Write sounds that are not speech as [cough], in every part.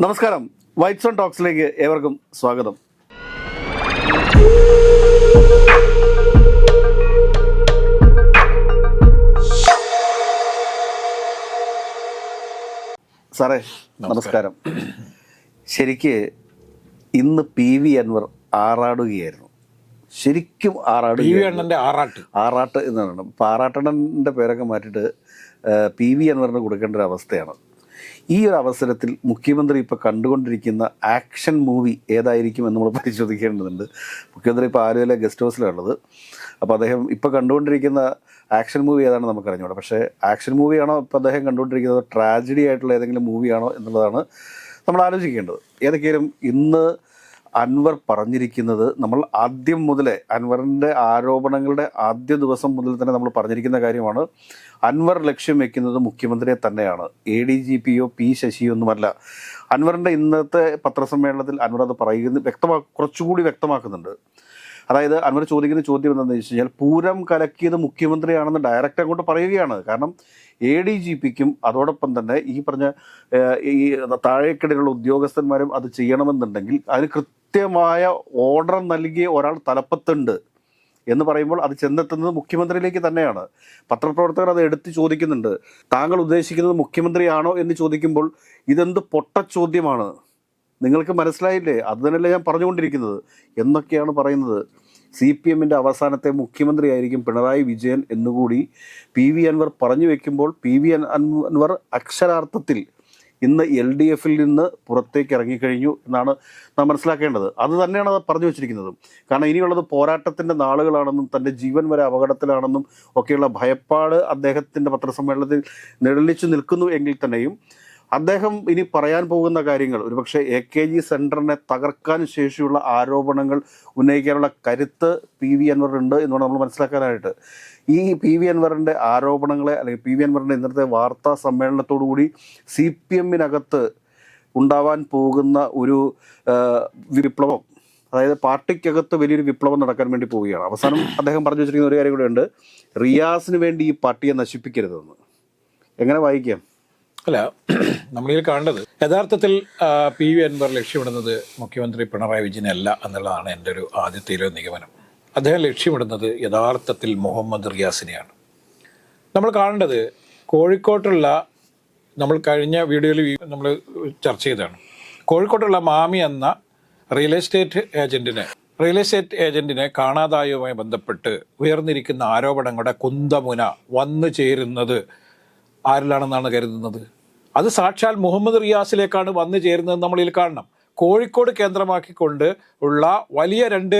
നമസ്കാരം. Whites on ടോക്സിലേക്ക് ഏവർക്കും സ്വാഗതം. സാറേ നമസ്കാരം. ശരിക്ക് ഇന്ന് പി വി അൻവർ ആറാടുകയായിരുന്നു. ശരിക്കും ടി വി അണ്ണന്റെ ആറാട്ട്. ആറാട്ട് എന്നാണ്. അപ്പോൾ ആറാട്ടണ്ണന്റെ പേരൊക്കെ മാറ്റിയിട്ട് പി വി അൻവറിന് കൊടുക്കേണ്ട ഒരു അവസ്ഥയാണ്. ഈ ഒരു അവസരത്തിൽ മുഖ്യമന്ത്രി ഇപ്പോൾ കണ്ടുകൊണ്ടിരിക്കുന്ന ആക്ഷൻ മൂവി ഏതായിരിക്കും എന്ന് നമ്മൾ പരിശോധിക്കേണ്ടതുണ്ട്. മുഖ്യമന്ത്രി ഇപ്പോൾ ആലുവയിലെ ഗസ്റ്റ് ഹൗസിലാണുള്ളത്. അപ്പോൾ അദ്ദേഹം ഇപ്പോൾ കണ്ടുകൊണ്ടിരിക്കുന്ന ആക്ഷൻ മൂവി ഏതാണെന്ന് നമുക്കറിഞ്ഞൂടാ. പക്ഷേ ആക്ഷൻ മൂവിയാണോ ഇപ്പോൾ അദ്ദേഹം കണ്ടുകൊണ്ടിരിക്കുന്നത് ട്രാജഡി ആയിട്ടുള്ള ഏതെങ്കിലും മൂവിയാണോ എന്നുള്ളതാണ് നമ്മൾ ആലോചിക്കേണ്ടത്. ഏതൊക്കെയാലും ഇന്ന് അൻവർ പറഞ്ഞിരിക്കുന്നത് നമ്മൾ ആദ്യം മുതലേ അൻവറിന്റെ ആരോപണങ്ങളുടെ ആദ്യ ദിവസം മുതൽ തന്നെ നമ്മൾ പറഞ്ഞിരിക്കുന്ന കാര്യമാണ്. അൻവർ ലക്ഷ്യം വെക്കുന്നത് മുഖ്യമന്ത്രിയെ തന്നെയാണ്. എ ഡി ജി പിയോ പി ശശിയോ ഒന്നുമല്ല അൻവറിന്റെ ഇന്നത്തെ പത്രസമ്മേളനത്തിൽ അൻവർ അത് പറയുന്നു വ്യക്തമാ കുറച്ചുകൂടി വ്യക്തമാക്കുന്നുണ്ട്. അതായത് അൻവർ ചോദിക്കുന്ന ചോദ്യം എന്താണെന്ന് വെച്ച് കഴിഞ്ഞാൽ പൂരം കലക്കിയത് മുഖ്യമന്ത്രിയാണെന്ന് ഡയറക്റ്റ് അങ്ങോട്ട് പറയുകയാണ്. കാരണം എ ഡി ജി പിക്കും അതോടൊപ്പം തന്നെ ഈ പറഞ്ഞ ഈ താഴേക്കിടയിലുള്ള ഉദ്യോഗസ്ഥന്മാരും അത് ചെയ്യണമെന്നുണ്ടെങ്കിൽ അതിന് കൃത്യമായ ഓർഡർ നൽകിയ ഒരാൾ തലപ്പത്തുണ്ട് എന്ന് പറയുമ്പോൾ അത് ചെന്നെത്തുന്നത് മുഖ്യമന്ത്രിയിലേക്ക് തന്നെയാണ്. പത്രപ്രവർത്തകർ അത് എടുത്ത് ചോദിക്കുന്നുണ്ട്. താങ്കൾ ഉദ്ദേശിക്കുന്നത് മുഖ്യമന്ത്രിയാണോ എന്ന് ചോദിക്കുമ്പോൾ ഇതെന്ത് പൊട്ട ചോദ്യമാണ്? നിങ്ങൾക്ക് മനസ്സിലായില്ലേ? അത് തന്നെയല്ലേ ഞാൻ പറഞ്ഞുകൊണ്ടിരിക്കുന്നത് എന്നൊക്കെയാണ് പറയുന്നത്. സി പി എമ്മിന്റെ അവസാനത്തെ മുഖ്യമന്ത്രിയായിരിക്കും പിണറായി വിജയൻ എന്നുകൂടി പി വി അൻവർ പറഞ്ഞു വെക്കുമ്പോൾ പി വി അൻ- അൻവർ അക്ഷരാർത്ഥത്തിൽ ഇന്ന് എൽ ഡി എഫിൽ നിന്ന് പുറത്തേക്ക് ഇറങ്ങിക്കഴിഞ്ഞു എന്നാണ് നാം മനസ്സിലാക്കേണ്ടത്. അത് തന്നെയാണ് അത് പറഞ്ഞു വെച്ചിരിക്കുന്നത്. കാരണം ഇനിയുള്ളത് പോരാട്ടത്തിന്റെ നാളുകളാണെന്നും തന്റെ ജീവൻ വരെ അപകടത്തിലാണെന്നും ഒക്കെയുള്ള ഭയപ്പാട് അദ്ദേഹത്തിന്റെ പത്രസമ്മേളനത്തിൽ നിഴലിച്ചു നിൽക്കുന്നു എങ്കിൽ തന്നെയും അദ്ദേഹം ഇനി പറയാൻ പോകുന്ന കാര്യങ്ങൾ ഒരുപക്ഷെ എ കെ ജി സെന്ററിനെ തകർക്കാൻ ശേഷിയുള്ള ആരോപണങ്ങൾ ഉന്നയിക്കാനുള്ള കരുത്ത് പി വി അൻവറിനുണ്ട് എന്നാണ് നമ്മൾ മനസ്സിലാക്കാനായിട്ട്. ഈ പി വി അൻവറിന്റെ ആരോപണങ്ങളെ അല്ലെങ്കിൽ പി വി അൻവറിന്റെ ഇന്നത്തെ വാർത്താ സമ്മേളനത്തോടു കൂടി സി പി എമ്മിനകത്ത് ഉണ്ടാവാൻ പോകുന്ന ഒരു വിപ്ലവം അതായത് പാർട്ടിക്കകത്ത് വലിയൊരു വിപ്ലവം നടക്കാൻ വേണ്ടി പോവുകയാണ്. അവസാനം അദ്ദേഹം പറഞ്ഞു വെച്ചിരിക്കുന്ന ഒരു കാര്യം കൂടെ ഉണ്ട്. റിയാസിന് വേണ്ടി ഈ പാർട്ടിയെ നശിപ്പിക്കരുതെന്ന്. എങ്ങനെ വായിക്കാം? അല്ല [clears throat] നമ്മളിൽ കാണേണ്ടത് യഥാർത്ഥത്തിൽ പി വി അൻവർ ലക്ഷ്യമിടുന്നത് മുഖ്യമന്ത്രി പിണറായി വിജയനല്ല എന്നുള്ളതാണ് എന്റെ ഒരു ആദ്യത്തെ നിഗമനം. അദ്ദേഹം ലക്ഷ്യമിടുന്നത് യഥാർത്ഥത്തിൽ മുഹമ്മദ് റിയാസിനെയാണ്. നമ്മൾ കാണേണ്ടത് കോഴിക്കോട്ടുള്ള നമ്മൾ കഴിഞ്ഞ വീഡിയോയിൽ നമ്മൾ ചർച്ച ചെയ്തതാണ്. കോഴിക്കോട്ടുള്ള മാമി എന്ന റിയൽ എസ്റ്റേറ്റ് ഏജന്റിനെ റിയൽ എസ്റ്റേറ്റ് ഏജന്റിനെ കാണാതായവുമായി ബന്ധപ്പെട്ട് ഉയർന്നിരിക്കുന്ന ആരോപണങ്ങളുടെ കുന്തമുന വന്നു ചേരുന്നത് ആരിലാണെന്നാണ് കരുതുന്നത്? അത് സാക്ഷാൽ മുഹമ്മദ് റിയാസിലേക്കാണ് വന്നു ചേരുന്നത് നമ്മളിൽ കാണണം. കോഴിക്കോട് കേന്ദ്രമാക്കിക്കൊണ്ട് ഉള്ള വലിയ രണ്ട്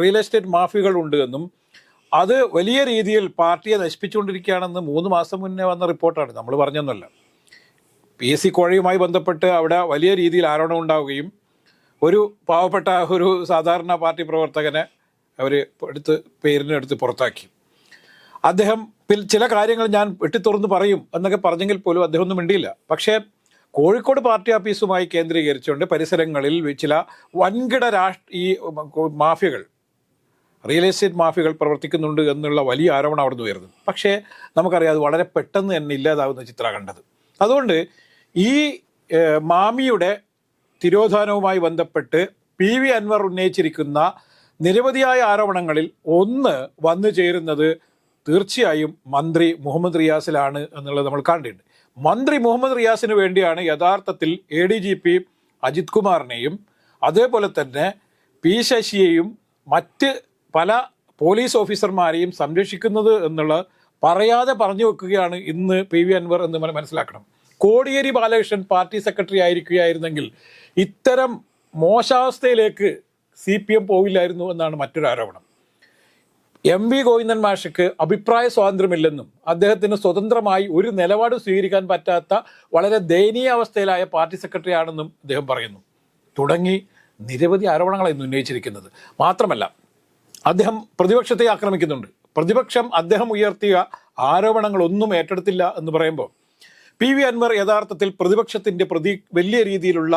റിയൽ എസ്റ്റേറ്റ് മാഫിയകൾ ഉണ്ട് എന്നും അത് വലിയ രീതിയിൽ പാർട്ടിയെ നശിപ്പിച്ചുകൊണ്ടിരിക്കുകയാണെന്ന് മൂന്ന് മാസം മുന്നേ വന്ന റിപ്പോർട്ടാണ്. നമ്മൾ പറഞ്ഞൊന്നല്ല. പി എസ് സി കോഴയുമായി ബന്ധപ്പെട്ട് അവിടെ വലിയ രീതിയിൽ ആരോപണം ഉണ്ടാവുകയും ഒരു പാവപ്പെട്ട ഒരു സാധാരണ പാർട്ടി പ്രവർത്തകനെ അവർ എടുത്ത് പേരിനെടുത്ത് പുറത്താക്കി. അദ്ദേഹം ചില കാര്യങ്ങൾ ഞാൻ വെട്ടിത്തുറന്ന് പറയും എന്നൊക്കെ പറഞ്ഞെങ്കിൽ പോലും അദ്ദേഹം ഒന്നും മിണ്ടിയില്ല. പക്ഷേ കോഴിക്കോട് പാർട്ടി ഓഫീസുമായി കേന്ദ്രീകരിച്ചുകൊണ്ട് പരിസരങ്ങളിൽ ചില വൻകിട രാഷ്ട്ര ഈ മാഫിയകൾ റിയൽ എസ്റ്റേറ്റ് മാഫിയകൾ പ്രവർത്തിക്കുന്നുണ്ട് എന്നുള്ള വലിയ ആരോപണം അവിടെ നിന്ന് ഉയർന്നു. പക്ഷേ നമുക്കറിയാം അത് വളരെ പെട്ടെന്ന് തന്നെ ഇല്ലാതാവുന്ന ചിത്ര കണ്ടത്. അതുകൊണ്ട് ഈ മാമിയുടെ തിരോധാനവുമായി ബന്ധപ്പെട്ട് പി വി അൻവർ ഉന്നയിച്ചിരിക്കുന്ന നിരവധിയായ ആരോപണങ്ങളിൽ ഒന്ന് വന്നു ചേരുന്നത് തീർച്ചയായും മന്ത്രി മുഹമ്മദ് റിയാസിലാണ് എന്നുള്ളത് നമ്മൾ കണ്ടിട്ടുണ്ട് മന്ത്രി മുഹമ്മദ് റിയാസിന് വേണ്ടിയാണ് യഥാർത്ഥത്തിൽ A D G P Ajith കുമാറിനെയും അതേപോലെ തന്നെ പി ശശിയെയും മറ്റ് പല പോലീസ് ഓഫീസർമാരെയും സംരക്ഷിക്കുന്നത് എന്നുള്ള പറയാതെ പറഞ്ഞു വെക്കുകയാണ് ഇന്ന് പി വി അൻവർ എന്ന് മനസ്സിലാക്കണം. കോടിയേരി ബാലകൃഷ്ണൻ പാർട്ടി സെക്രട്ടറി ആയിരിക്കുകയായിരുന്നെങ്കിൽ ഇത്തരം മോശാവസ്ഥയിലേക്ക് സി പി എം പോവില്ലായിരുന്നു എന്നാണ് മറ്റൊരു ആരോപണം. എം വി ഗോവിന്ദൻ മാഷയ്ക്ക് അഭിപ്രായ സ്വാതന്ത്ര്യമില്ലെന്നും അദ്ദേഹത്തിന് സ്വതന്ത്രമായി ഒരു നിലപാട് സ്വീകരിക്കാൻ പറ്റാത്ത വളരെ ദയനീയ അവസ്ഥയിലായ പാർട്ടി സെക്രട്ടറി ആണെന്നും അദ്ദേഹം പറയുന്നു. തുടങ്ങി നിരവധി ആരോപണങ്ങളായിരുന്നു ഉന്നയിച്ചിരിക്കുന്നത്. മാത്രമല്ല അദ്ദേഹം പ്രതിപക്ഷത്തെ ആക്രമിക്കുന്നുണ്ട്. പ്രതിപക്ഷം അദ്ദേഹം ഉയർത്തിയ ആരോപണങ്ങളൊന്നും ഏറ്റെടുത്തില്ല എന്ന് പറയുമ്പോൾ പി വി അൻവർ യഥാർത്ഥത്തിൽ പ്രതിപക്ഷത്തിന്റെ പ്രതി വലിയ രീതിയിലുള്ള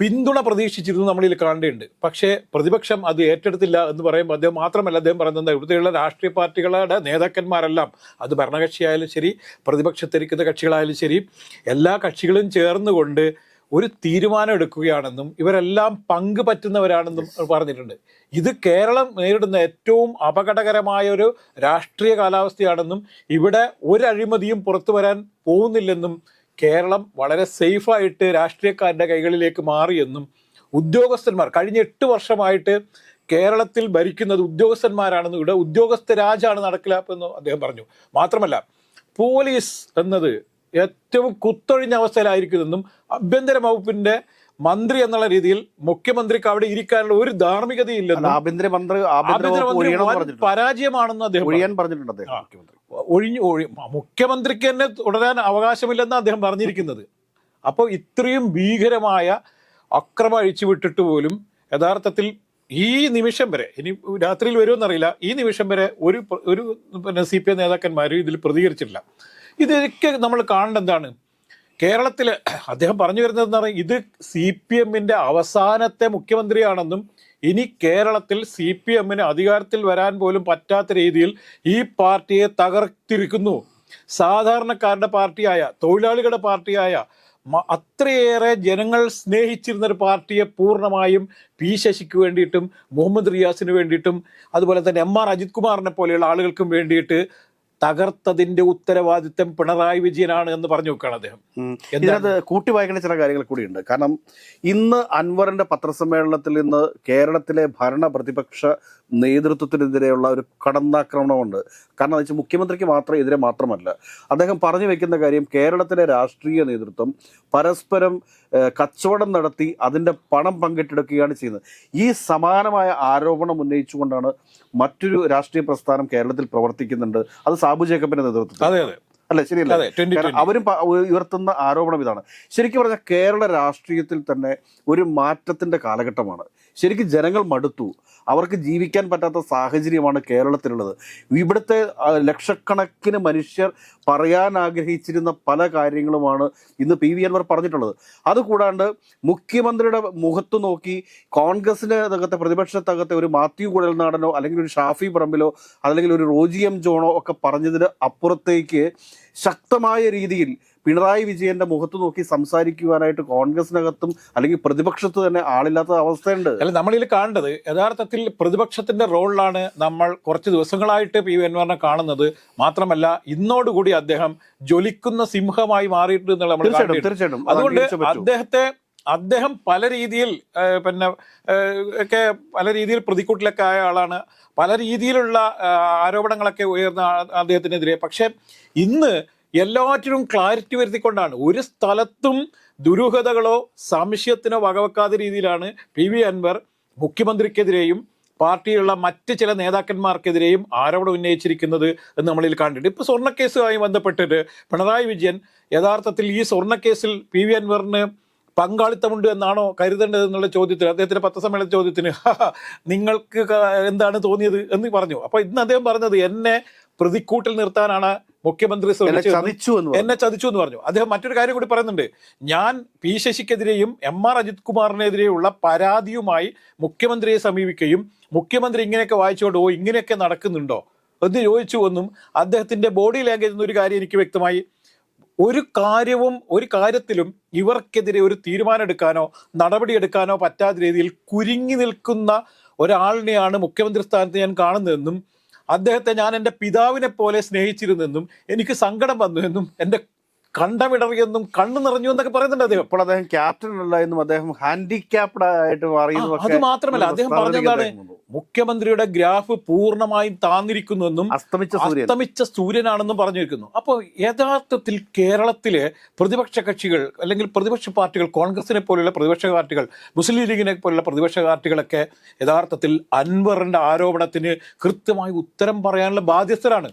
പിന്തുണ പ്രതീക്ഷിച്ചിരുന്നു നമ്മളിൽ കാണേണ്ടതുണ്ട്. പക്ഷേ പ്രതിപക്ഷം അത് ഏറ്റെടുത്തില്ല എന്ന് പറയുമ്പോൾ അദ്ദേഹം മാത്രമല്ല അദ്ദേഹം പറയുന്നത് ഇവിടുത്തെയുള്ള രാഷ്ട്രീയ പാർട്ടികളുടെ നേതാക്കന്മാരെല്ലാം അത് ഭരണകക്ഷിയായാലും ശരി പ്രതിപക്ഷത്തിരിക്കുന്ന കക്ഷികളായാലും ശരി എല്ലാ കക്ഷികളും ചേർന്നുകൊണ്ട് ഒരു തീരുമാനം എടുക്കുകയാണെന്നും ഇവരെല്ലാം പങ്ക് പറ്റുന്നവരാണെന്നും പറഞ്ഞിട്ടുണ്ട്. ഇത് കേരളം നേരിടുന്ന ഏറ്റവും അപകടകരമായ ഒരു രാഷ്ട്രീയ കാലാവസ്ഥയാണെന്നും ഇവിടെ ഒരു അഴിമതിയും പുറത്തു വരാൻ പോകുന്നില്ലെന്നും കേരളം വളരെ സേഫായിട്ട് രാഷ്ട്രീയക്കാരുടെ കൈകളിലേക്ക് മാറിയെന്നും ഉദ്യോഗസ്ഥന്മാർ കഴിഞ്ഞ എട്ട് വർഷമായിട്ട് കേരളത്തിൽ ഭരിക്കുന്നത് ഉദ്യോഗസ്ഥന്മാരാണെന്നും ഇവിടെ ഉദ്യോഗസ്ഥ രാജാണ് നടക്കില്ലാപ്പെന്നും അദ്ദേഹം പറഞ്ഞു. മാത്രമല്ല പോലീസ് എന്നത് ഏറ്റവും കുത്തൊഴിഞ്ഞ അവസ്ഥയിലായിരിക്കുമെന്നും ആഭ്യന്തര വകുപ്പിന്റെ മന്ത്രി എന്നുള്ള രീതിയിൽ മുഖ്യമന്ത്രിക്ക് അവിടെ ഇരിക്കാനുള്ള ഒരു ധാർമ്മികതയില്ലെന്നും ആഭ്യന്തര മന്ത്രി ആഭ്യന്തര ആഭ്യന്തര മന്ത്രി ഒഴിയണമെന്ന് പരാജയമാണെന്ന് അദ്ദേഹം പറഞ്ഞു. പറഞ്ഞിട്ടുണ്ട് അദ്ദേഹം മുഖ്യമന്ത്രി. ഒഴിഞ്ഞു ഒഴി മുഖ്യമന്ത്രിക്ക് തന്നെ തുടരാൻ അവകാശമില്ലെന്ന് അദ്ദേഹം പറഞ്ഞിരിക്കുന്നത്. അപ്പോൾ ഇത്രയും ഭീകരമായ അക്രമം അഴിച്ചു വിട്ടിട്ട് പോലും യഥാർത്ഥത്തിൽ ഈ നിമിഷം വരെ ഇനി രാത്രിയിൽ വരുമെന്നറിയില്ല ഈ നിമിഷം വരെ ഒരു ഒരു പിന്നെ സി പി എം നേതാക്കന്മാരും ഇതിൽ പ്രതികരിച്ചിട്ടില്ല. ഇതൊക്കെ നമ്മൾ കാണേണ്ട എന്താണ്? കേരളത്തിൽ അദ്ദേഹം പറഞ്ഞു വരുന്നതെന്ന് പറഞ്ഞാൽ ഇത് സി പി എമ്മിന്റെ അവസാനത്തെ മുഖ്യമന്ത്രിയാണെന്നും ഇനി കേരളത്തിൽ സി പി എമ്മിന് അധികാരത്തിൽ വരാൻ പോലും പറ്റാത്ത രീതിയിൽ ഈ പാർട്ടിയെ തകർത്തിരിക്കുന്നു. സാധാരണക്കാരുടെ പാർട്ടിയായ തൊഴിലാളികളുടെ പാർട്ടിയായ അത്രയേറെ ജനങ്ങൾ സ്നേഹിച്ചിരുന്ന ഒരു പാർട്ടിയെ പൂർണമായും പി ശശിക്ക് വേണ്ടിയിട്ടും മുഹമ്മദ് റിയാസിന് വേണ്ടിയിട്ടും അതുപോലെ തന്നെ എം ആർ അജിത് കുമാറിനെ പോലെയുള്ള ആളുകൾക്കും വേണ്ടിയിട്ട് തകർത്തതിന്റെ ഉത്തരവാദിത്വം പിണറായി വിജയനാണ് എന്ന് പറഞ്ഞു വെക്കുകയാണ് അദ്ദേഹം? ഇതിനകത്ത് കൂട്ടി വായിക്കേണ്ട ചില കാര്യങ്ങൾ കൂടിയുണ്ട്. കാരണം ഇന്ന് അൻവറിന്റെ പത്രസമ്മേളനത്തിൽ ഇന്ന് കേരളത്തിലെ ഭരണ പ്രതിപക്ഷ നേതൃത്വത്തിനെതിരെയുള്ള ഒരു കടന്നാക്രമണമുണ്ട്. കാരണം വെച്ചാൽ മുഖ്യമന്ത്രിക്ക് മാത്രം എതിരെ മാത്രമല്ല. അദ്ദേഹം പറഞ്ഞു വെക്കുന്ന കാര്യം കേരളത്തിലെ രാഷ്ട്രീയ നേതൃത്വം പരസ്പരം കച്ചവടം നടത്തി അതിന്റെ പണം പങ്കിട്ടെടുക്കുകയാണ് ചെയ്യുന്നത്. ഈ സമാനമായ ആരോപണം ഉന്നയിച്ചുകൊണ്ടാണ് മറ്റൊരു രാഷ്ട്രീയ പ്രസ്ഥാനം കേരളത്തിൽ പ്രവർത്തിക്കുന്നുണ്ട്. അത് സാബു ജേക്കബിന്റെ നേതൃത്വത്തിൽ. അതെ അതെ. അല്ലെ? ശരിയല്ല? അവരും ഉയർത്തുന്ന ആരോപണം ഇതാണ്. ശരിക്കും പറഞ്ഞാൽ കേരള രാഷ്ട്രീയത്തിൽ തന്നെ ഒരു മാറ്റത്തിന്റെ കാലഘട്ടമാണ്. ശരിക്കും ജനങ്ങൾ മടുത്തു. അവർക്ക് ജീവിക്കാൻ പറ്റാത്ത സാഹചര്യമാണ് കേരളത്തിലുള്ളത്. ഇവിടുത്തെ ലക്ഷക്കണക്കിന് മനുഷ്യർ പറയാൻ ആഗ്രഹിച്ചിരുന്ന പല കാര്യങ്ങളുമാണ് ഇന്ന് പി വി അൻവർ പറഞ്ഞിട്ടുള്ളത്. അതുകൂടാണ്ട് മുഖ്യമന്ത്രിയുടെ മുഖത്ത് നോക്കി കോൺഗ്രസിന്റെ അകത്തെ പ്രതിപക്ഷത്തകത്തെ ഒരു മാത്യു കുഴൽനാടനോ അല്ലെങ്കിൽ ഒരു ഷാഫി പറമ്പിലോ അല്ലെങ്കിൽ ഒരു റോജി എം ജോണോ ഒക്കെ പറഞ്ഞതിന് അപ്പുറത്തേക്ക് ശക്തമായ രീതിയിൽ പിണറായി വിജയന്റെ മുഖത്ത് നോക്കി സംസാരിക്കുവാനായിട്ട് കോൺഗ്രസിനകത്തും അല്ലെങ്കിൽ പ്രതിപക്ഷത്ത് തന്നെ ആളില്ലാത്ത അവസ്ഥയുണ്ട്. അല്ല നമ്മളിൽ കാണേണ്ടത് യഥാർത്ഥത്തിൽ പ്രതിപക്ഷത്തിന്റെ റോളിലാണ് നമ്മൾ കുറച്ച് ദിവസങ്ങളായിട്ട് പി വി അൻവറിനെ കാണുന്നത്. മാത്രമല്ല ഇന്നോടുകൂടി അദ്ദേഹം ജ്വലിക്കുന്ന സിംഹമായി മാറിയിട്ടുണ്ട് എന്നുള്ള നമ്മൾ തീർച്ചയായിട്ടും അതുകൊണ്ട്. അദ്ദേഹത്തെ അദ്ദേഹം പല രീതിയിൽ പിന്നെ ഒക്കെ പല രീതിയിൽ പ്രതിക്കൂട്ടിലൊക്കെ ആയ ആളാണ്. പല രീതിയിലുള്ള ആരോപണങ്ങളൊക്കെ ഉയർന്ന അദ്ദേഹത്തിനെതിരെ. പക്ഷേ ഇന്ന് എല്ലാറ്റിനും ക്ലാരിറ്റി വരുത്തിക്കൊണ്ടാണ്. ഒരു സ്ഥലത്തും ദുരൂഹതകളോ സംശയത്തിനോ വകവെക്കാത്ത രീതിയിലാണ് പി വി അൻവർ മുഖ്യമന്ത്രിക്കെതിരെയും പാർട്ടിയിലുള്ള മറ്റ് ചില നേതാക്കന്മാർക്കെതിരെയും ആരോപണം ഉന്നയിച്ചിരിക്കുന്നത് എന്ന് നമ്മളിൽ കണ്ടിട്ടുണ്ട്. ഇപ്പോൾ സ്വർണക്കേസുമായി ബന്ധപ്പെട്ടിട്ട് പിണറായി വിജയൻ യഥാർത്ഥത്തിൽ ഈ സ്വർണക്കേസിൽ പി വി അൻവറിന് പങ്കാളിത്തമുണ്ട് എന്നാണോ കരുതേണ്ടത് എന്നുള്ള ചോദ്യത്തിന് അദ്ദേഹത്തിന്റെ പത്രസമ്മേളന ചോദ്യത്തിന് "ഹാ, നിങ്ങൾക്ക് എന്താണ് തോന്നിയത്? എന്ന് പറഞ്ഞു. അപ്പോൾ ഇന്ന് അദ്ദേഹം പറഞ്ഞത് എന്നെ പ്രതിക്കൂട്ടിൽ നിർത്താനാണ് മുഖ്യമന്ത്രി ശ്രമിച്ചു ചതിച്ചു എന്ന് ചതിച്ചു എന്ന് പറഞ്ഞു. അദ്ദേഹം മറ്റൊരു കാര്യം കൂടി പറയുന്നുണ്ട്. ഞാൻ പി ശശിക്കെതിരെയും എം ആർ അജിത് കുമാറിനെതിരെയുള്ള പരാതിയുമായി മുഖ്യമന്ത്രിയെ സമീപിക്കുകയും മുഖ്യമന്ത്രി ഇങ്ങനെയൊക്കെ വായിച്ചുകൊണ്ട് ഓ ഇങ്ങനെയൊക്കെ നടക്കുന്നുണ്ടോ എന്ന് ചോദിച്ചു എന്നും അദ്ദേഹത്തിന്റെ ബോഡി ലാംഗ്വേജ് എന്നൊരു കാര്യം എനിക്ക് വ്യക്തമായി. ഒരു കാര്യവും ഒരു കാര്യത്തിലും ഇവർക്കെതിരെ ഒരു തീരുമാനം എടുക്കാനോ നടപടിയെടുക്കാനോ പറ്റാത്ത രീതിയിൽ കുരുങ്ങി നിൽക്കുന്ന ഒരാളിനെയാണ് മുഖ്യമന്ത്രി സ്ഥാനത്ത് ഞാൻ കാണുന്നതെന്നും അദ്ദേഹത്തെ ഞാൻ എന്റെ പിതാവിനെ പോലെ സ്നേഹിച്ചിരുന്നെന്നും എനിക്ക് സങ്കടം വന്നു എന്നും എന്റെ കണ്ടമിടറിയെന്നും കണ്ണു നിറഞ്ഞു എന്നൊക്കെ പറയുന്നുണ്ട് അദ്ദേഹം. ഇപ്പോൾ അദ്ദേഹം ക്യാപ്റ്റൻ അല്ല എന്നും അദ്ദേഹം ഹാൻഡിക്യാപ്ഡ് ആയിട്ട് മാറിയെന്നും ആ, അത് മാത്രമല്ല അദ്ദേഹം പറഞ്ഞതാണ് മുഖ്യമന്ത്രിയുടെ ഗ്രാഫ് പൂർണമായും താന്നിരിക്കുന്നുവെന്നും അസ്തമിച്ച സൂര്യൻ. അസ്തമിച്ച സൂര്യനാണെന്നും പറഞ്ഞിരിക്കുന്നു. അപ്പോൾ യഥാർത്ഥത്തിൽ കേരളത്തിലെ പ്രതിപക്ഷ കക്ഷികൾ അല്ലെങ്കിൽ പ്രതിപക്ഷ പാർട്ടികൾ കോൺഗ്രസിനെ പോലെയുള്ള പ്രതിപക്ഷ പാർട്ടികൾ മുസ്ലിം ലീഗിനെ പോലുള്ള പ്രതിപക്ഷ പാർട്ടികളൊക്കെ യഥാർത്ഥത്തിൽ അൻവറിന്റെ ആരോപണത്തിന് കൃത്യമായി ഉത്തരം പറയാനുള്ള ബാധ്യസ്ഥരാണ്.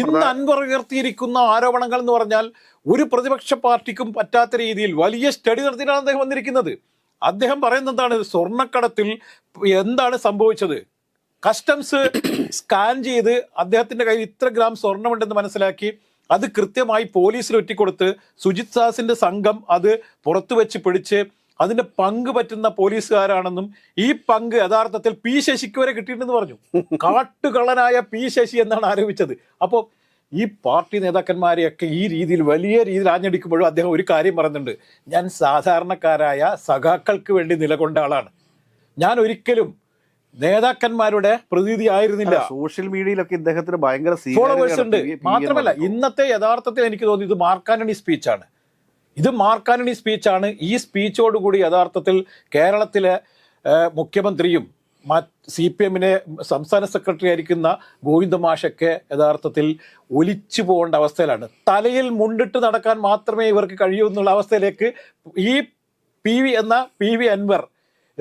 ഇന്ന് അൻവർ ഉയർത്തിയിരിക്കുന്ന ആരോപണങ്ങൾ എന്ന് പറഞ്ഞാൽ ഒരു പ്രതിപക്ഷ പാർട്ടിക്കും പറ്റാത്ത രീതിയിൽ വലിയ സ്റ്റഡി നടത്തിയിട്ടാണ് അദ്ദേഹം വന്നിരിക്കുന്നത്. അദ്ദേഹം പറയുന്നത് എന്താണ്? സ്വർണക്കടത്തിൽ എന്താണ് സംഭവിച്ചത്? കസ്റ്റംസ് സ്കാൻ ചെയ്ത് അദ്ദേഹത്തിന്റെ കയ്യിൽ ഇത്ര ഗ്രാം സ്വർണമുണ്ടെന്ന് മനസ്സിലാക്കി അത് കൃത്യമായി പോലീസിൽ ഒറ്റിക്കൊടുത്ത് സുജിത് സാസിന്റെ സംഘം അത് പുറത്തു വെച്ച് പിടിച്ച് അതിന്റെ പങ്ക് പറ്റുന്ന പോലീസുകാരാണെന്നും ഈ പങ്ക് യഥാർത്ഥത്തിൽ പി ശശിക്ക് വരെ കിട്ടിയിട്ടുണ്ടെന്ന് പറഞ്ഞു. കാട്ടുകള്ളനായ പി ശശി എന്നാണ് ആരോപിച്ചത്. അപ്പോൾ ഈ പാർട്ടി നേതാക്കന്മാരെയൊക്കെ ഈ രീതിയിൽ വലിയ രീതിയിൽ ആഞ്ഞടിക്കുമ്പോഴും അദ്ദേഹം ഒരു കാര്യം പറയുന്നുണ്ട്. ഞാൻ സാധാരണക്കാരായ സഖാക്കൾക്ക് വേണ്ടി നിലകൊണ്ട ആളാണ്. ഞാൻ ഒരിക്കലും നേതാക്കന്മാരുടെ പ്രതിനിധി ആയിരുന്നില്ല. സോഷ്യൽ മീഡിയയിലൊക്കെ ഇദ്ദേഹത്തിന് ഭയങ്കര ഫോളോവേഴ്സ് ഉണ്ട്. മാത്രമല്ല ഇന്നത്തെ യഥാർത്ഥത്തിൽ എനിക്ക് തോന്നി ഇത് മാർക്കാനണി സ്പീച്ചാണ് ഇത് മാർക്കാനണി സ്പീച്ചാണ് ഈ സ്പീച്ചോടുകൂടി യഥാർത്ഥത്തിൽ കേരളത്തിലെ മുഖ്യമന്ത്രിയും സി പി എമ്മിനെ സംസ്ഥാന സെക്രട്ടറി ആയിരിക്കുന്ന ഗോവിന്ദ മാഷൊക്കെ യഥാർത്ഥത്തിൽ ഒലിച്ചു പോകേണ്ട അവസ്ഥയിലാണ്. തലയിൽ മുണ്ടിട്ട് നടക്കാൻ മാത്രമേ ഇവർക്ക് കഴിയൂ എന്നുള്ള അവസ്ഥയിലേക്ക് ഈ പി വി എന്ന പി വി അൻവർ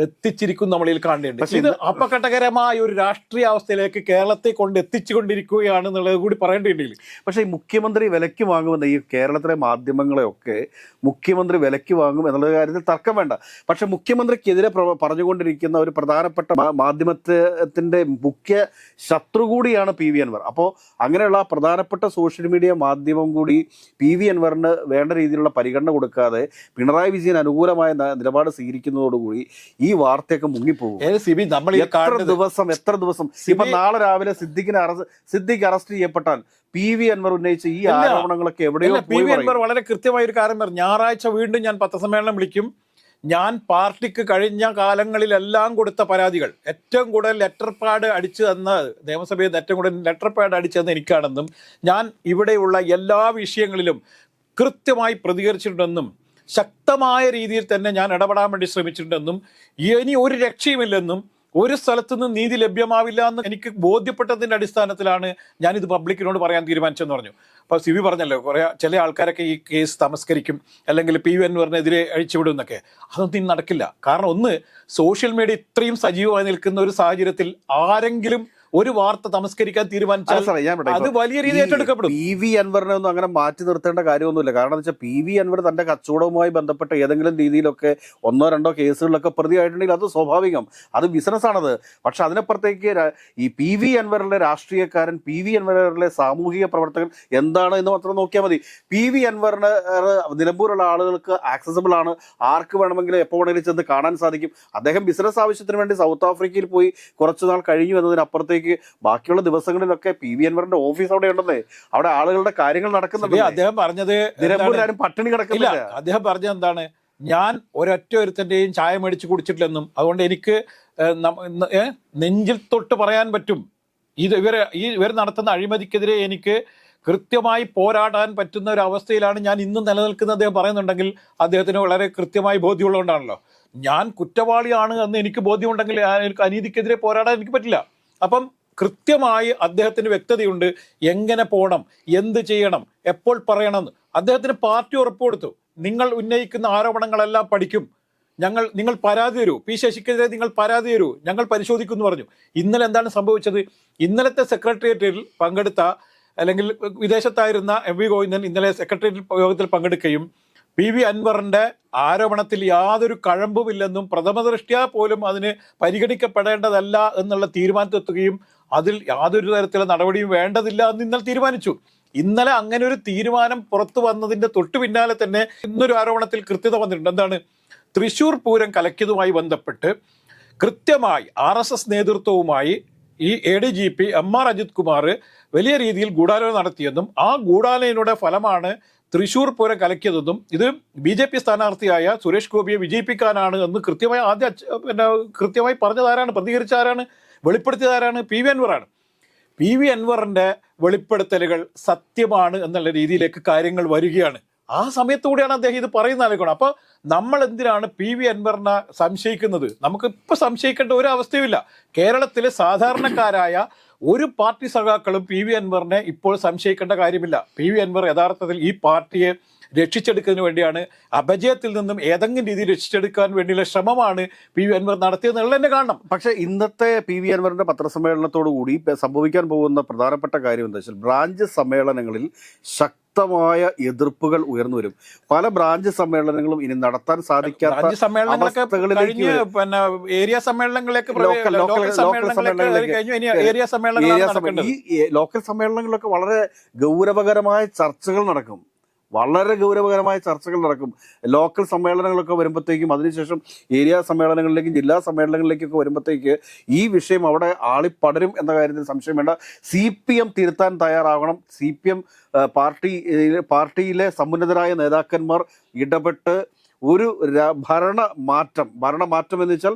എത്തിച്ചിരിക്കും നമ്മളിൽ കാണേണ്ടത്. പക്ഷേ ഇത് അപകടകരമായ ഒരു രാഷ്ട്രീയ അവസ്ഥയിലേക്ക് കേരളത്തെ കൊണ്ട് എത്തിച്ചുകൊണ്ടിരിക്കുകയാണ് എന്നുള്ളത് കൂടി പറയേണ്ടി പക്ഷേ ഈ മുഖ്യമന്ത്രി വിലയ്ക്ക് വാങ്ങുമെന്ന ഈ കേരളത്തിലെ മാധ്യമങ്ങളെയൊക്കെ മുഖ്യമന്ത്രി വിലയ്ക്ക് വാങ്ങും എന്നുള്ള കാര്യത്തിൽ തർക്കം വേണ്ട. പക്ഷെ മുഖ്യമന്ത്രിക്കെതിരെ പറഞ്ഞുകൊണ്ടിരിക്കുന്ന ഒരു പ്രധാനപ്പെട്ട മാധ്യമത്തിന്റെ മാധ്യമത്തിന്റെ മുഖ്യ ശത്രു കൂടിയാണ് പി വി അൻവർ. അപ്പോൾ അങ്ങനെയുള്ള പ്രധാനപ്പെട്ട സോഷ്യൽ മീഡിയ മാധ്യമം കൂടി പി വി അൻവറിന് വേണ്ട രീതിയിലുള്ള പരിഗണന കൊടുക്കാതെ പിണറായി വിജയൻ അനുകൂലമായ നിലപാട് സ്വീകരിക്കുന്നതോടുകൂടി ഈ വാർത്തയൊക്കെ മുങ്ങിപ്പോകും. സിബി നമ്മൾ ഈ എത്ര ദിവസം എത്ര ദിവസം? ഇപ്പൊ നാളെ രാവിലെ സിദ്ദിഖിനെ അറസ്റ്റ് സിദ്ദിഖ് അറസ്റ്റ് ചെയ്യപ്പെട്ടാൽ പി വി അൻവർ ഉന്നയിച്ച ഈ. ആരോപണങ്ങളൊക്കെ എവിടെയോ പി വി അൻവർ വളരെ കൃത്യമായ ഒരു കാര്യം പറഞ്ഞു. ഞായറാഴ്ച വീണ്ടും ഞാൻ പത്രസമ്മേളനം വിളിക്കും. ഞാൻ പാർട്ടിക്ക് കഴിഞ്ഞ കാലങ്ങളിലെല്ലാം കൊടുത്ത പരാതികൾ. ഏറ്റവും കൂടുതൽ ലെറ്റർ പാഡ് അടിച്ചു തന്ന നിയമസഭയിൽ നിന്ന് ഏറ്റവും കൂടുതൽ ലെറ്റർ പാഡ് അടിച്ചു തന്ന എനിക്കാണെന്നും ഞാൻ ഇവിടെയുള്ള എല്ലാ വിഷയങ്ങളിലും കൃത്യമായി പ്രതികരിച്ചിട്ടുണ്ടെന്നും ശക്തമായ രീതിയിൽ തന്നെ ഞാൻ ഇടപെടാൻ വേണ്ടി ശ്രമിച്ചിട്ടുണ്ടെന്നും ഇനി ഒരു രക്ഷയുമില്ലെന്നും ഒരു സ്ഥലത്തു നിന്ന് നീതി ലഭ്യമാവില്ല എന്ന് എനിക്ക് ബോധ്യപ്പെട്ടതിന്റെ അടിസ്ഥാനത്തിലാണ് ഞാനിത് പബ്ലിക്കിനോട് പറയാൻ തീരുമാനിച്ചെന്ന് പറഞ്ഞു. അപ്പോൾ സിവി പറഞ്ഞല്ലോ കുറേ ചില ആൾക്കാരൊക്കെ ഈ കേസ് തമസ്കരിക്കും അല്ലെങ്കിൽ പി വി പറഞ്ഞെതിരെ അഴിച്ചുവിടും എന്നൊക്കെ. അതൊന്നും ഇനി നടക്കില്ല. കാരണം ഒന്ന് സോഷ്യൽ മീഡിയ ഇത്രയും സജീവമായി നിൽക്കുന്ന ഒരു സാഹചര്യത്തിൽ ആരെങ്കിലും ഒരു വാർത്ത തമസ്കരിക്കാൻ തീരുമാനിച്ചാൽ അത് വലിയ രീതി ഏറ്റെടുക്കപ്പെടും. പി വി അൻവറിനെ ഒന്നും അങ്ങനെ മാറ്റി നിർത്തേണ്ട കാര്യമൊന്നുമില്ല. കാരണം എന്ന് വെച്ചാൽ പി വി അൻവർ തന്റെ കച്ചവടവുമായി ബന്ധപ്പെട്ട ഏതെങ്കിലും രീതിയിലൊക്കെ ഒന്നോ രണ്ടോ കേസുകളിലൊക്കെ പ്രതിയായിട്ടുണ്ടെങ്കിൽ അത് സ്വാഭാവികം. അത് ബിസിനസ്സാണത്. പക്ഷെ അതിനപ്പുറത്തേക്ക് ഈ പി വി അൻവറിലെ രാഷ്ട്രീയക്കാരൻ പി വി അൻവറിലെ സാമൂഹിക പ്രവർത്തകൻ എന്താണ് എന്ന് മാത്രം നോക്കിയാൽ മതി. പി വി അൻവറിന് നിലമ്പൂരുള്ള ആളുകൾക്ക് ആക്സസിബിൾ ആണ്. ആർക്ക് വേണമെങ്കിലും എപ്പോൾ വേണമെങ്കിലും ചെന്ന് കാണാൻ സാധിക്കും. അദ്ദേഹം ബിസിനസ് ആവശ്യത്തിന് വേണ്ടി സൗത്ത് ആഫ്രിക്കയിൽ പോയി കുറച്ചുനാൾ കഴിഞ്ഞു എന്നതിനപ്പുറത്തേക്ക് ബാക്കിയുള്ള ദിവസങ്ങളിലൊക്കെ പി വി അൻവറിന്റെ ഓഫീസ് അവിടെ ഉണ്ടെന്നേ. അവിടെ ആളുകളുടെ കാര്യങ്ങൾ നടക്കുന്നത് നടക്കുന്നുണ്ട് അദ്ദേഹം പറഞ്ഞത് നിലമ്പൂരിൽ ആരും പട്ടിണി കിടക്കില്ല അദ്ദേഹം പറഞ്ഞത് എന്താണ്? ഞാൻ ഒരൊറ്റ ഒരുത്തന്റെയും ചായ മേടിച്ച് കുടിച്ചിട്ടില്ലെന്നും അതുകൊണ്ട് എനിക്ക് നെഞ്ചിൽ തൊട്ട് പറയാൻ പറ്റും. ഇത് ഇവർ ഈ ഇവർ നടത്തുന്ന അഴിമതിക്കെതിരെ എനിക്ക് കൃത്യമായി പോരാടാൻ പറ്റുന്ന ഒരു അവസ്ഥയിലാണ് ഞാൻ ഇന്നും നിലനിൽക്കുന്നത് അദ്ദേഹം പറയുന്നുണ്ടെങ്കിൽ അദ്ദേഹത്തിന് വളരെ കൃത്യമായി ബോധ്യമുള്ളതുകൊണ്ടാണല്ലോ. ഞാൻ കുറ്റവാളിയാണ് എന്ന് എനിക്ക് ബോധ്യമുണ്ടെങ്കിൽ എനിക്ക് അനീതിക്കെതിരെ പോരാടാൻ എനിക്ക് പറ്റില്ല. അപ്പം കൃത്യമായി അദ്ദേഹത്തിന് വ്യക്തതയുണ്ട്. എങ്ങനെ പോകണം എന്ത് ചെയ്യണം? എപ്പോൾ പറയണം? അദ്ദേഹത്തിന് പാർട്ടി ഉറപ്പ് കൊടുത്തു. നിങ്ങൾ ഉന്നയിക്കുന്ന ആരോപണങ്ങളെല്ലാം പഠിക്കും. ഞങ്ങൾ നിങ്ങൾ പരാതി തരൂ. പി ശശിക്കെതിരെ നിങ്ങൾ പരാതി തരൂ. ഞങ്ങൾ പരിശോധിക്കുമെന്ന് പറഞ്ഞു. ഇന്നലെ എന്താണ് സംഭവിച്ചത്? ഇന്നലത്തെ സെക്രട്ടേറിയറ്റിൽ പങ്കെടുത്ത അല്ലെങ്കിൽ വിദേശത്തായിരുന്ന എം വി ഗോവിന്ദൻ ഇന്നലെ സെക്രട്ടേറിയറ്റ് യോഗത്തിൽ പങ്കെടുക്കുകയും പി വി അൻവറിന്റെ ആരോപണത്തിൽ യാതൊരു കഴമ്പുമില്ലെന്നും പ്രഥമ ദൃഷ്ട്യാ പോലും അതിന് പരിഗണിക്കപ്പെടേണ്ടതല്ല എന്നുള്ള തീരുമാനത്തെത്തുകയും അതിൽ യാതൊരു തരത്തിലുള്ള നടപടിയും വേണ്ടതില്ല എന്ന് ഇന്നലെ തീരുമാനിച്ചു. ഇന്നലെ അങ്ങനെ ഒരു തീരുമാനം പുറത്തു വന്നതിന്റെ തൊട്ടു പിന്നാലെ തന്നെ ഇന്നൊരു ആരോപണത്തിൽ കൃത്യത വന്നിട്ടുണ്ട്. എന്താണ്? തൃശൂർ പൂരം കലക്കിയതുമായി ബന്ധപ്പെട്ട് കൃത്യമായി ആർ എസ് എസ് നേതൃത്വവുമായി ഈ A D G P M R Ajith Kumar വലിയ രീതിയിൽ ഗൂഢാലോചന നടത്തിയെന്നും ആ ഗൂഢാലോചനയുടെ ഫലമാണ് തൃശൂർ പൂരം കലക്കിയതെന്നും ഇത് ബി ജെ പി സ്ഥാനാർത്ഥിയായ സുരേഷ് ഗോപിയെ വിജയിപ്പിക്കാനാണ് എന്ന് കൃത്യമായി ആദ്യ പിന്നെ കൃത്യമായി പറഞ്ഞതാരാണ് പ്രതികരിച്ച ആരാണ് വെളിപ്പെടുത്തിയത് ആരാണ് പി വി അൻവറാണ്. പി വി അൻവറിന്റെ വെളിപ്പെടുത്തലുകൾ സത്യമാണ് എന്നുള്ള രീതിയിലേക്ക് കാര്യങ്ങൾ വരികയാണ്. ആ സമയത്തുകൂടിയാണ് അദ്ദേഹം ഇത് പറയുന്ന ആലോചിക്കണം. അപ്പോൾ നമ്മൾ എന്തിനാണ് പി വി അൻവറിനെ സംശയിക്കുന്നത്? നമുക്ക് സംശയിക്കേണ്ട ഒരു അവസ്ഥയുമില്ല. കേരളത്തിലെ സാധാരണക്കാരായ ഒരു പാർട്ടി സഖാക്കളും പി വി അൻവറിനെ ഇപ്പോൾ സംശയിക്കേണ്ട കാര്യമില്ല. പി വി അൻവർ യഥാർത്ഥത്തിൽ ഈ പാർട്ടിയെ രക്ഷിച്ചെടുക്കുന്നതിന് വേണ്ടിയാണ് അപജയത്തിൽ നിന്നും ഏതെങ്കിലും രീതിയിൽ രക്ഷിച്ചെടുക്കാൻ വേണ്ടിയുള്ള ശ്രമമാണ് പി വി അൻവർ നടത്തിയെന്നുള്ളത് തന്നെ കാണണം. പക്ഷേ ഇന്നത്തെ പി വി അൻവറിന്റെ പത്രസമ്മേളനത്തോടു കൂടി സംഭവിക്കാൻ പോകുന്ന പ്രധാനപ്പെട്ട കാര്യം എന്താ വെച്ചാൽ ബ്രാഞ്ച് സമ്മേളനങ്ങളിൽ ശക്തമായ എതിർപ്പുകൾ ഉയർന്നു വരും. പല ബ്രാഞ്ച് സമ്മേളനങ്ങളും ഇനി നടത്താൻ സാധിക്കാത്ത. പിന്നെ ഏരിയ സമ്മേളനങ്ങളിലേക്ക് ലോക്കൽ- സമ്മേളനങ്ങളിലേക്ക് ഈ ലോക്കൽ സമ്മേളനങ്ങളിലൊക്കെ വളരെ ഗൗരവകരമായ ചർച്ചകൾ നടക്കും. വളരെ ഗൗരവകരമായ ചർച്ചകൾ നടക്കും. ലോക്കൽ സമ്മേളനങ്ങളൊക്കെ വരുമ്പോഴത്തേക്കും അതിനുശേഷം ഏരിയ സമ്മേളനങ്ങളിലേക്കും ജില്ലാ സമ്മേളനങ്ങളിലേക്കൊക്കെ വരുമ്പോഴത്തേക്ക് ഈ വിഷയം അവിടെ ആളിപ്പടരും എന്ന കാര്യത്തിൽ സംശയം വേണ്ട. സി പി എം തിരുത്താൻ തയ്യാറാകണം സി പി എം പാർട്ടി പാർട്ടിയിലെ സമുന്നതരായ നേതാക്കന്മാർ ഇടപെട്ട് ഒരു ഭരണ മാറ്റം ഭരണ മാറ്റം എന്ന് വെച്ചാൽ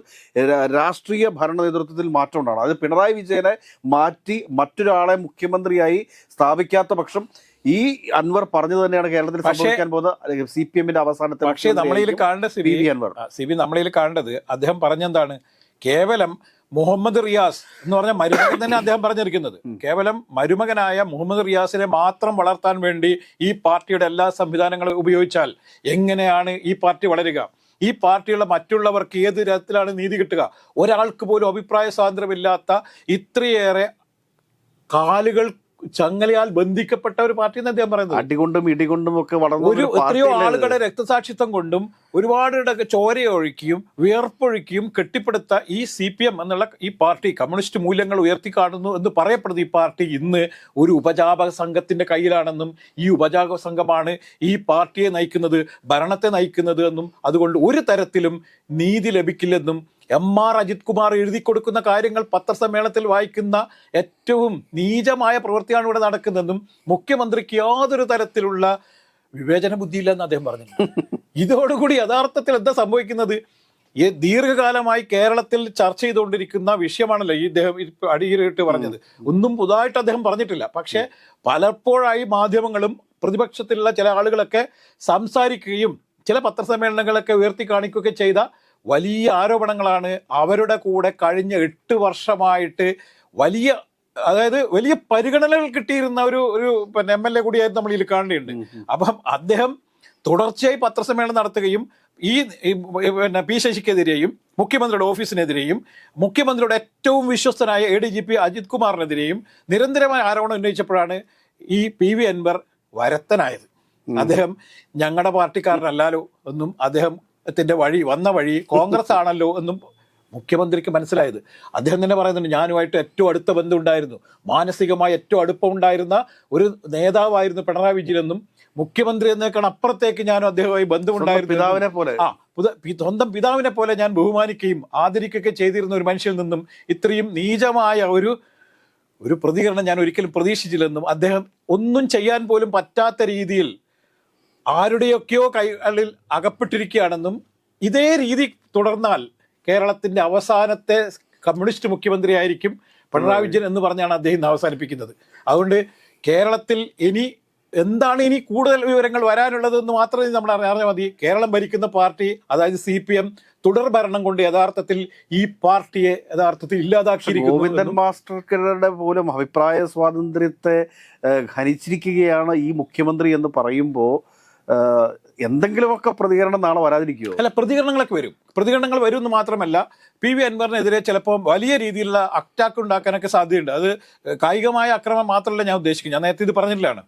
രാഷ്ട്രീയ ഭരണ നേതൃത്വത്തിൽ മാറ്റം ഉണ്ടാകണം അത് പിണറായി വിജയനെ മാറ്റി മറ്റൊരാളെ മുഖ്യമന്ത്രിയായി സ്ഥാപിക്കാത്ത പക്ഷം ഈ അൻവർ പറഞ്ഞു തന്നെയാണ് കേരളത്തിൽ സംഭവിക്കാൻ പോകുന്നത്. സി പി എമ്മിന്റെ അവസാനത്തെ പക്ഷേ നമ്മളിൽ കാണേണ്ട പി സ്ഥിതി അൻവർ. സി ബി നമ്മളിൽ കാണേണ്ടത് അദ്ദേഹം പറഞ്ഞെന്താണ്? കേവലം മുഹമ്മദ് റിയാസ് എന്ന് പറഞ്ഞ മരുമകൻ തന്നെ അദ്ദേഹം പറഞ്ഞിരിക്കുന്നത്. കേവലം മരുമകനായ മുഹമ്മദ് റിയാസിനെ മാത്രം വളർത്താൻ വേണ്ടി ഈ പാർട്ടിയുടെ എല്ലാ സംവിധാനങ്ങളും ഉപയോഗിച്ചാൽ എങ്ങനെയാണ് ഈ പാർട്ടി വളരുക? ഈ പാർട്ടിയുള്ള മറ്റുള്ളവർക്ക് ഏത് തരത്തിലാണ് നീതി കിട്ടുക? ഒരാൾക്ക് പോലും അഭിപ്രായ സ്വാതന്ത്ര്യമില്ലാത്ത ഇത്രയേറെ കാലുകൾ ചങ്ങലയാൽ ബന്ധിക്കപ്പെട്ട ഒരു പാർട്ടി എന്ന് അദ്ദേഹം പറയുന്നത്? അടികൊണ്ടും ഇടികൊണ്ടും ഒക്കെ വളർന്നു ഒരു എത്രയോ ആളുകളുടെ രക്തസാക്ഷിത്വം കൊണ്ടും ഒരുപാട് ചോരയൊഴുക്കിയും വിയർപ്പൊഴുക്കിയും കെട്ടിപ്പടുത്ത ഈ സി പി എം എന്നുള്ള ഈ പാർട്ടി കമ്മ്യൂണിസ്റ്റ് മൂല്യങ്ങൾ ഉയർത്തി കാണുന്നു എന്ന് പറയപ്പെടുന്ന ഈ പാർട്ടി ഇന്ന് ഒരു ഉപജാപക സംഘത്തിന്റെ കയ്യിലാണെന്നും ഈ ഉപജാപക സംഘമാണ് ഈ പാർട്ടിയെ നയിക്കുന്നത് ഭരണത്തെ നയിക്കുന്നത് എന്നും അതുകൊണ്ട് ഒരു തരത്തിലും നീതി ലഭിക്കില്ലെന്നും എം ആർ അജിത് കുമാർ എഴുതി കൊടുക്കുന്ന കാര്യങ്ങൾ പത്രസമ്മേളനത്തിൽ വായിക്കുന്ന ഏറ്റവും നീചമായ പ്രവൃത്തിയാണ് ഇവിടെ നടക്കുന്നതെന്നും മുഖ്യമന്ത്രിക്ക് യാതൊരു തരത്തിലുള്ള വിവേചന ബുദ്ധിയില്ലെന്ന് അദ്ദേഹം പറഞ്ഞു [laughs] ഇതോടുകൂടി യഥാർത്ഥത്തിൽ എന്താ സംഭവിക്കുന്നത്? ഈ ദീർഘകാലമായി കേരളത്തിൽ ചർച്ച ചെയ്തുകൊണ്ടിരിക്കുന്ന വിഷയമാണല്ലോ ഈ ഇദ്ദേഹം അടിയിലിട്ട് പറഞ്ഞത്. ഒന്നും പുതുതായിട്ട് അദ്ദേഹം പറഞ്ഞിട്ടില്ല. പക്ഷെ പലപ്പോഴായി മാധ്യമങ്ങളും പ്രതിപക്ഷത്തിലുള്ള ചില ആളുകളൊക്കെ സംസാരിക്കുകയും ചില പത്രസമ്മേളനങ്ങളൊക്കെ ഉയർത്തി കാണിക്കുകയൊക്കെ ചെയ്ത വലിയ ആരോപണങ്ങളാണ് അവരുടെ കൂടെ കഴിഞ്ഞ എട്ട് വർഷമായിട്ട് വലിയ അതായത് വലിയ പരിഗണനകൾ കിട്ടിയിരുന്ന ഒരു ഒരു പിന്നെ എം എൽ എ കൂടിയായിട്ട് നമ്മൾ ഇതിൽ കാണേണ്ടിയുണ്ട് അപ്പം അദ്ദേഹം തുടർച്ചയായി പത്രസമ്മേളനം നടത്തുകയും ഈ പിന്നെ പി ശശിക്കെതിരെയും മുഖ്യമന്ത്രിയുടെ ഓഫീസിനെതിരെയും മുഖ്യമന്ത്രിയുടെ ഏറ്റവും വിശ്വസ്തനായ A D G P Ajith കുമാറിനെതിരെയും നിരന്തരമായ ആരോപണം ഉന്നയിച്ചപ്പോഴാണ് ഈ പി വി അൻവർ വരത്തനായത്. അദ്ദേഹം ഞങ്ങളുടെ പാർട്ടിക്കാരനല്ലാലോ എന്നും അദ്ദേഹത്തിന്റെ വഴി വന്ന വഴി കോൺഗ്രസ് ആണല്ലോ എന്നും മുഖ്യമന്ത്രിക്ക് മനസ്സിലായത്. അദ്ദേഹം തന്നെ പറയുന്നുണ്ട് ഞാനുമായിട്ട് ഏറ്റവും അടുത്ത ബന്ധം ഉണ്ടായിരുന്നു മാനസികമായി ഏറ്റവും അടുപ്പമുണ്ടായിരുന്ന ഒരു നേതാവായിരുന്നു പിണറായി വിജയൻ എന്നും മുഖ്യമന്ത്രി എന്നേക്കാൾ അപ്പുറത്തേക്ക് ഞാനും അദ്ദേഹവുമായി ബന്ധമുണ്ടായിരുന്നു പിതാവിനെ പോലെ. ആ സ്വന്തം പിതാവിനെ പോലെ ഞാൻ ബഹുമാനിക്കുകയും ആദരിക്കുകയൊക്കെ ചെയ്തിരുന്ന ഒരു മനുഷ്യനിൽ നിന്നും ഇത്രയും നീചമായ ഒരു ഒരു പ്രതികരണം ഞാൻ ഒരിക്കലും പ്രതീക്ഷിച്ചില്ലെന്നും അദ്ദേഹം ഒന്നും ചെയ്യാൻ പോലും പറ്റാത്ത രീതിയിൽ ആരുടെയൊക്കെയോ കൈകളിൽ അകപ്പെട്ടിരിക്കുകയാണെന്നും ഇതേ രീതി തുടർന്നാൽ കേരളത്തിന്റെ അവസാനത്തെ കമ്മ്യൂണിസ്റ്റ് മുഖ്യമന്ത്രിയായിരിക്കും പിണറായി വിജയൻ എന്ന് പറഞ്ഞാണ് അദ്ദേഹം അവസാനിപ്പിക്കുന്നത്. അതുകൊണ്ട് കേരളത്തിൽ ഇനി എന്താണ് ഇനി കൂടുതൽ വിവരങ്ങൾ വരാനുള്ളതെന്ന് മാത്രമേ നമ്മൾ അറിഞ്ഞാൽ മതി. കേരളം ഭരിക്കുന്ന പാർട്ടി അതായത് സി പി എം തുടർ ഭരണം കൊണ്ട് യഥാർത്ഥത്തിൽ ഈ പാർട്ടിയെ യഥാർത്ഥത്തിൽ ഇല്ലാതാക്കിയിരിക്കുന്നു ഗോവിന്ദൻ മാസ്റ്റർക്കരുടെ പോലും അഭിപ്രായ സ്വാതന്ത്ര്യത്തെ ഖനിച്ചിരിക്കുകയാണ് ഈ മുഖ്യമന്ത്രി എന്ന് പറയുമ്പോൾ എന്തെങ്കിലുമൊക്കെ പ്രതികരണം നാളെ വരാതിരിക്കുമോ അല്ല പ്രതികരണങ്ങളൊക്കെ വരും. പ്രതികരണങ്ങൾ വരും എന്ന് മാത്രമല്ല പി വി അൻവറിനെതിരെ ചിലപ്പോൾ വലിയ രീതിയിലുള്ള അറ്റാക്ക് ഉണ്ടാക്കാനൊക്കെ സാധ്യതയുണ്ട്. അത് കായികമായ അക്രമം മാത്രമല്ല ഞാൻ ഉദ്ദേശിക്കുന്നത്. ഞാൻ നേരത്തെ ഇത് പറഞ്ഞില്ലാണ്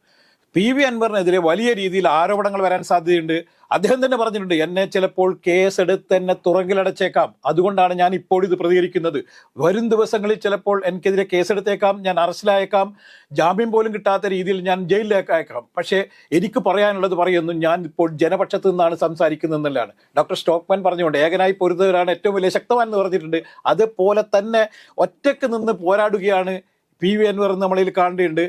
പി വി അൻവറിനെതിരെ വലിയ രീതിയിൽ ആരോപണങ്ങൾ വരാൻ സാധ്യതയുണ്ട്. അദ്ദേഹം തന്നെ പറഞ്ഞിട്ടുണ്ട് എന്നെ ചിലപ്പോൾ കേസ് എടുത്ത് എന്നെ തുറങ്കിലടച്ചേക്കാം. അതുകൊണ്ടാണ് ഞാൻ ഇപ്പോൾ ഇത് പ്രതികരിക്കുന്നത്. വരും ദിവസങ്ങളിൽ ചിലപ്പോൾ എനിക്കെതിരെ കേസെടുത്തേക്കാം ഞാൻ അറസ്റ്റിലായേക്കാം ജാമ്യം പോലും കിട്ടാത്ത രീതിയിൽ ഞാൻ ജയിലിലേക്ക് അയക്കാം പക്ഷേ എനിക്ക് പറയാനുള്ളത് പറയുന്നു ഞാൻ ഇപ്പോൾ ജനപക്ഷത്തു നിന്നാണ് സംസാരിക്കുന്നത് എന്നുള്ളതാണ് ഡോക്ടർ സ്റ്റോക്ക്മാൻ പറഞ്ഞുകൊണ്ട് ഏകനായി പൊരുതവരാണ് ഏറ്റവും വലിയ ശക്തമാൻ എന്ന് പറഞ്ഞിട്ടുണ്ട്. അതുപോലെ തന്നെ ഒറ്റയ്ക്ക് നിന്ന് പോരാടുകയാണ് പി വി അൻവർ നമ്മളിൽ കാണേണ്ടതുണ്ട്.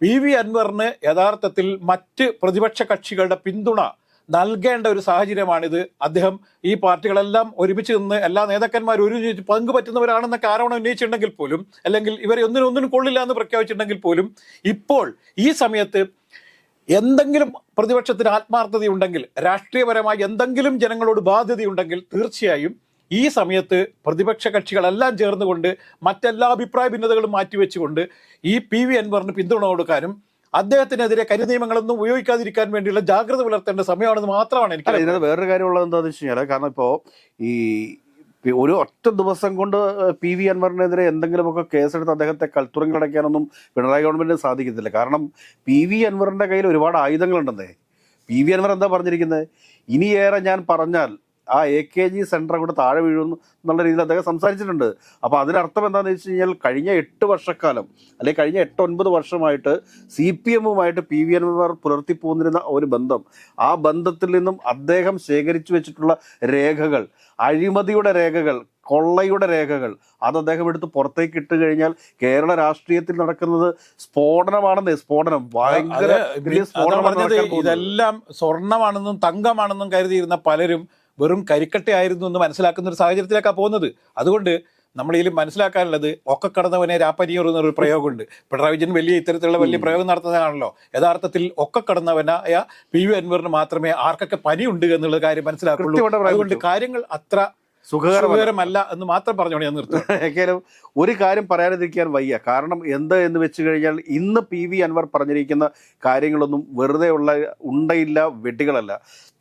പി വി അൻവറിന് യഥാർത്ഥത്തിൽ മറ്റ് പ്രതിപക്ഷ കക്ഷികളുടെ പിന്തുണ നൽകേണ്ട ഒരു സാഹചര്യമാണിത്. അദ്ദേഹം ഈ പാർട്ടികളെല്ലാം ഒരുമിച്ച് നിന്ന് എല്ലാ നേതാക്കന്മാരും ഒരുമിച്ച് പങ്ക് പറ്റുന്നവരാണെന്നൊക്കെ ആരോപണം ഉന്നയിച്ചിട്ടുണ്ടെങ്കിൽ പോലും അല്ലെങ്കിൽ ഇവരെ ഒന്നിനും ഒന്നിനും കൊള്ളില്ല എന്ന് പ്രഖ്യാപിച്ചിട്ടുണ്ടെങ്കിൽ പോലും ഇപ്പോൾ ഈ സമയത്ത് എന്തെങ്കിലും പ്രതിപക്ഷത്തിന് ആത്മാർത്ഥതയുണ്ടെങ്കിൽ രാഷ്ട്രീയപരമായി എന്തെങ്കിലും ജനങ്ങളോട് ബാധ്യതയുണ്ടെങ്കിൽ തീർച്ചയായും ഈ സമയത്ത് പ്രതിപക്ഷ കക്ഷികളെല്ലാം ചേർന്നുകൊണ്ട് മറ്റെല്ലാ അഭിപ്രായ ഭിന്നതകളും മാറ്റിവെച്ചുകൊണ്ട് ഈ പി വി അൻവറിന് പിന്തുണ കൊടുക്കാനും അദ്ദേഹത്തിനെതിരെ കരുനിയമങ്ങളൊന്നും ഉപയോഗിക്കാതിരിക്കാൻ വേണ്ടിയുള്ള ജാഗ്രത പുലർത്തേണ്ട സമയമാണെന്ന് മാത്രമാണ് എനിക്ക് ഇതിനകത്ത് വേറൊരു കാര്യമുള്ളത് എന്താണെന്ന് വെച്ച് കഴിഞ്ഞാൽ കാരണം ഇപ്പോൾ ഈ ഒരു ഒറ്റ ദിവസം കൊണ്ട് പി വി അൻവറിനെതിരെ എന്തെങ്കിലുമൊക്കെ കേസെടുത്ത് അദ്ദേഹത്തെ കൽത്തുറങ്ങിലടയ്ക്കാനൊന്നും പിണറായി ഗവൺമെന്റിന് സാധിക്കത്തില്ല. കാരണം പി വി അൻവറിന്റെ കയ്യിൽ ഒരുപാട് ആയുധങ്ങളുണ്ടെന്നേ. പി വി അൻവർ എന്താ പറഞ്ഞിരിക്കുന്നത് ഇനിയേറെ ഞാൻ പറഞ്ഞാൽ ആ എ കെ ജി സെന്റർ കൂടെ താഴെ വീഴുന്നു എന്നുള്ള രീതിയിൽ അദ്ദേഹം സംസാരിച്ചിട്ടുണ്ട്. അപ്പോൾ അതിനർത്ഥം എന്താണെന്ന് വെച്ച് കഴിഞ്ഞാൽ കഴിഞ്ഞ എട്ട് വർഷക്കാലം അല്ലെങ്കിൽ കഴിഞ്ഞ എട്ട് ഒൻപത് വർഷമായിട്ട് സി പി എമ്മുമായിട്ട് പി വി എൻമാർ പുലർത്തിപ്പോന്നിരുന്ന ഒരു ബന്ധം ആ ബന്ധത്തിൽ നിന്നും അദ്ദേഹം ശേഖരിച്ചു വെച്ചിട്ടുള്ള രേഖകൾ അഴിമതിയുടെ രേഖകൾ കൊള്ളയുടെ രേഖകൾ അത് അദ്ദേഹം എടുത്ത് പുറത്തേക്ക് ഇട്ട് കഴിഞ്ഞാൽ കേരള രാഷ്ട്രീയത്തിൽ നടക്കുന്നത് സ്ഫോടനമാണെന്ന് സ്ഫോടനം ഭയങ്കര ഇതെല്ലാം സ്വർണമാണെന്നും തങ്കമാണെന്നും കരുതിയിരുന്ന പലരും വെറും കരിക്കട്ടയായിരുന്നു എന്ന് മനസ്സിലാക്കുന്ന ഒരു സാഹചര്യത്തിലേക്കാണ് പോകുന്നത്. അതുകൊണ്ട് നമ്മൾ ഇതിൽ മനസ്സിലാക്കാനുള്ളത് ഒക്കെ കടന്നവനെ രാപ്പനിയൂർ എന്നൊരു പ്രയോഗമുണ്ട്. പിണറായി വിജയൻ വലിയ ഇത്തരത്തിലുള്ള വലിയ പ്രയോഗം നടത്തുന്നതാണല്ലോ. യഥാർത്ഥത്തിൽ ഒക്കെ കടന്നവനായ പി വി അൻവറിന് മാത്രമേ ആർക്കൊക്കെ പനിയുണ്ട് എന്നുള്ള കാര്യം മനസ്സിലാക്കുള്ളൂ. അതുകൊണ്ട് കാര്യങ്ങൾ അത്ര സുഖകരമല്ല. എന്ന് മാത്രം പറഞ്ഞു ഞാൻ നിർത്തും [laughs] ഒരു കാര്യം പറയാതിരിക്കാൻ വയ്യ. കാരണം എന്ത് എന്ന് വെച്ച് കഴിഞ്ഞാൽ ഇന്ന് പി വി അൻവർ പറഞ്ഞിരിക്കുന്ന കാര്യങ്ങളൊന്നും വെറുതെ ഉള്ള ഉണ്ടയില്ല വെട്ടികളല്ല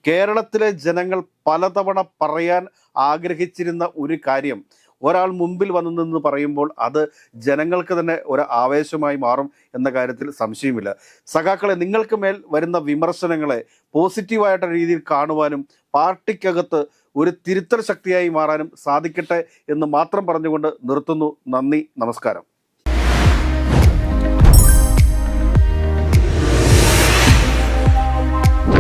കേരളത്തിലെ ജനങ്ങൾ പലതവണ പറയാൻ ആഗ്രഹിച്ചിരുന്ന ഒരു കാര്യം ഒരാൾ മുമ്പിൽ വന്നു നിന്ന് പറയുമ്പോൾ അത് ജനങ്ങൾക്ക് തന്നെ ഒരു ആവേശമായി മാറും എന്ന കാര്യത്തിൽ സംശയമില്ല. സഖാക്കളെ നിങ്ങൾക്ക് മേൽ വരുന്ന വിമർശനങ്ങളെ പോസിറ്റീവായിട്ട് രീതിയിൽ കാണുവാനും പാർട്ടിക്കകത്ത് ഒരു തിരുത്തൽ ശക്തിയായി മാറാനും സാധിക്കട്ടെ എന്ന് മാത്രം പറഞ്ഞുകൊണ്ട് നിർത്തുന്നു. നന്ദി. നമസ്കാരം.